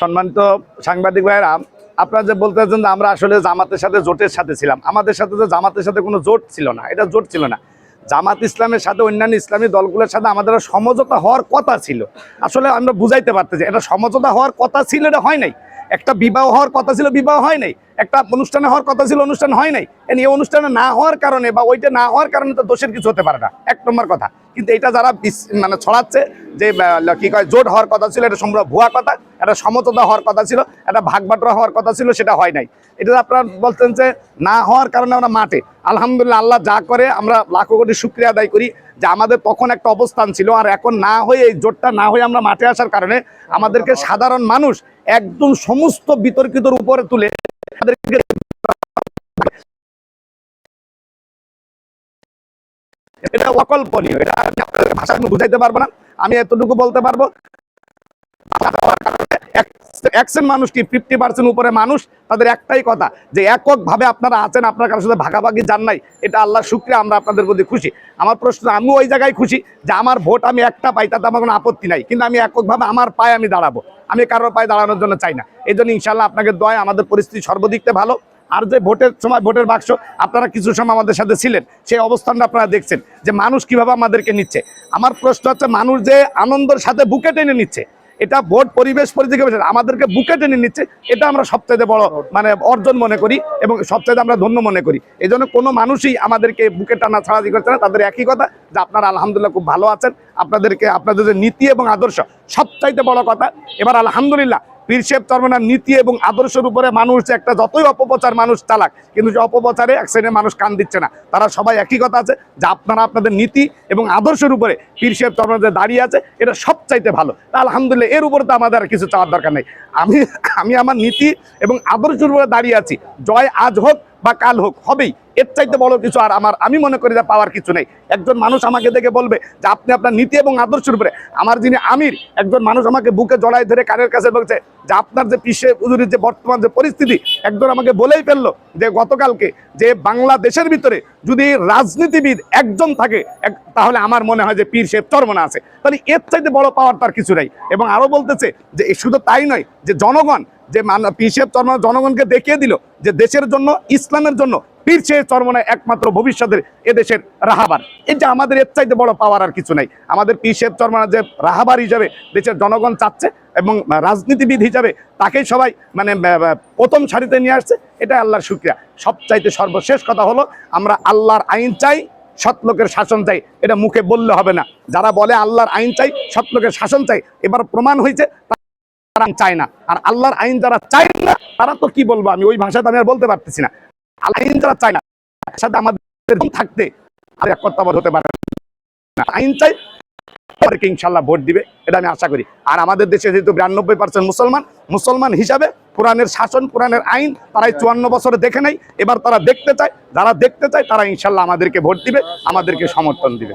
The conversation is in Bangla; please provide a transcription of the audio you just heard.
সম্মানিত সাংবাদিক ভাইয়েরা, আপনারা যে বলতেছেন যে আমরা আসলে জামাতের সাথে জোটের সাথে ছিলাম, আমাদের সাথে তো জামাতের সাথে কোনো জোট ছিল না, এটা জোট ছিল না। জামাত ইসলামের সাথে অন্যান্য ইসলামী দলগুলোর সাথে আমাদের সমঝোতা হওয়ার কথা ছিল। আসলে আমরা বুঝাইতে পারতেছি, এটা সমঝোতা হওয়ার কথা ছিল, এটা হয় নাই। একটা বিবাহ হওয়ার কথা ছিল, বিবাহ হয় নাই। একটা অনুষ্ঠানে হওয়ার কথা ছিল, অনুষ্ঠান হয় নাই। এই অনুষ্ঠানে না হওয়ার কারণে বা ওইটা না হওয়ার কারণে তো দোষের কিছু হতে পারে না। এক নম্বর কথা। কিন্তু এটা যারা মানে ছড়াচ্ছে, যে কি কয়, জোট হওয়ার কথা ছিল, এটা সম্ভব ভুয়া কথা, এটা সমঝোতা হওয়ার কথা ছিল, এটা ভাগ বাটোয়ারা হওয়ার কথা ছিল, সেটা হয় নাই। এটা আপনারা বলছেন যে না হওয়ার কারণে আমরা মাঠে। আলহামদুলিল্লাহ আল্লাহ যা করে, আমরা লাখো কোটি শুক্রিয়া আদায় করি যে আমাদের তখন একটা অবস্থান ছিল, আর এখন না হয়ে, এই জোটটা না হয়ে আমরা মাঠে আসার কারণে আমাদেরকে সাধারণ মানুষ একদম সমস্ত বিতর্কিতর উপরে তুলে এটা অকল্পনীয় এটা ভাষা আমি বুঝাইতে পারব না আমি এতটুকু বলতে পারব। একশন মানুষ কি ফিফটি পার্সেন্ট উপরে মানুষ? তাদের একটাই কথা, যে এককভাবে আপনারা আছেন, আপনার কারোর সাথে ভাগাভাগি যান নাই, এটা আল্লাহ শুক্রিয়া, আমরা আপনাদের প্রতি খুশি। আমার প্রশ্ন, আমি ওই জায়গায় খুশি যে আমার ভোট আমি একটা পাই, তাতে আমার কোনো আপত্তি নাই, কিন্তু আমি এককভাবে আমার পায়ে আমি দাঁড়াবো। আমি কারোর পায়ে দাঁড়ানোর জন্য চাই না। এই জন্য ইনশাল্লাহ আপনাকে দয়, আমাদের পরিস্থিতি সর্বদিকতে ভালো। আর যে ভোটের সময়, ভোটের বাক্স, আপনারা কিছু সময় আমাদের সাথে ছিলেন, সেই অবস্থানটা আপনারা দেখছেন, যে মানুষ কীভাবে আমাদেরকে নিচ্ছে। আমার প্রশ্ন হচ্ছে, মানুষ যে আনন্দের সাথে বুকে টেনে নিচ্ছে এটা ভোট পরিবেশ পরিস্থিতি আমাদেরকে বুকে টেনে নিচ্ছে। এটা আমরা সবচাইতে বড় মানে অর্জন মনে করি এবং সবচাইতে আমরা ধন্য মনে করি। এই জন্য কোনো মানুষই আমাদেরকে বুকে টানা ছাড়াদি করছে না। তাদের একই কথা যে আপনারা আলহামদুলিল্লাহ খুব ভালো আছেন। আপনাদেরকে, আপনাদের যে নীতি এবং আদর্শ সবচাইতে বড় কথা। এবার আলহামদুলিল্লাহ পীরশেব চর্মনার নীতি এবং আদর্শের উপরে মানুষ একটা যতই অপপ্রচার মানুষ চালাক, কিন্তু যে অপপ্রচারে এক শ্রেণির মানুষ কান দিচ্ছে না। তারা সবাই একই কথা আছে, যে আপনারা আপনাদের নীতি এবং আদর্শের উপরে পীরশেব চর্মনার যে দাঁড়িয়ে আছে, এটা সবচাইতে ভালো। তা আলহামদুলিল্লাহ, এর উপরে তো আমাদের আর কিছু চাওয়ার দরকার নেই। আমি আমি আমার নীতি এবং আদর্শের উপরে দাঁড়িয়ে আছি। জয় আজ হোক বা কাল হোক, হবেই। এর চাইতে বড় কিছু আর আমার, আমি মনে করি যে পাওয়ার কিছু নেই। একজন মানুষ আমাকে দেখে বলবে যে আপনি আপনার নীতি এবং আদর্শের উপরে। আমার যিনি আমির, একজন মানুষ আমাকে বুকে জড়াই ধরে কানের কাছে বলছে যে আপনার যে পিসে উজুরির যে বর্তমান যে পরিস্থিতি, একজন আমাকে বলেই ফেলল যে গতকালকে যে বাংলাদেশের ভিতরে যদি রাজনীতিবিদ একজন থাকে তাহলে আমার মনে হয় যে পীর শেখ চরমনা আছে। তাহলে এর চাইতে বড় পাওয়ার তার কিছু নেই। এবং আরও বলতেছে যে শুধু তাই নয়, যে জনগণ, যে পিসেব চরমনা জনগণকে দেখিয়ে দিল যে দেশের জন্য, ইসলামের জন্য পীর শেখ চরমনা একমাত্র ভবিষ্যতের এদেশের রাহাবার। এই যে আমাদের এর চাইতে বড় পাওয়ার আর কিছু নাই। আমাদের পীর শেখ চরমনা যে রাহাবার হিসাবে দেশের জনগণ চাচ্ছে এবং রাজনীতিবিদ হিসাবে তাকেই সবাই মানে প্রথম সারিতে নিয়ে আসছে এটা আল্লাহর শুক্রিয়া। সবচাইতে সর্বশেষ কথা হলো, আমরা আল্লাহর আইন চাই সৎ লোকের শাসন চাই। এটা মুখে বললে হবে না। যারা বলে আল্লাহর আইন চাই সৎ লোকের শাসন চাই, এবার প্রমাণ হয়েছে, তারা চায় না। আর আল্লাহর আইন যারা চায় না, তারা তো কি বলব? আমি ওই ভাষাতে আমি আর বলতে পারতেছি না। আইন তারা চায় না। সাথে আমাদের থাকতে আর এক কর্তাবাদ হতে পারে না। আইন চাই, তাদেরকে ইনশাল্লাহ ভোট দিবে, এটা আমি আশা করি। আর আমাদের দেশে যেহেতু বিরানব্বই পার্সেন্ট মুসলমান মুসলমান হিসাবে কোরআনের শাসন, কোরআনের আইন তারাই চুয়ান্ন বছরে দেখে নাই এবার তারা দেখতে চায়, যারা দেখতে চায়, তারা ইনশাল্লাহ আমাদেরকে ভোট দিবে, আমাদেরকে সমর্থন দিবে।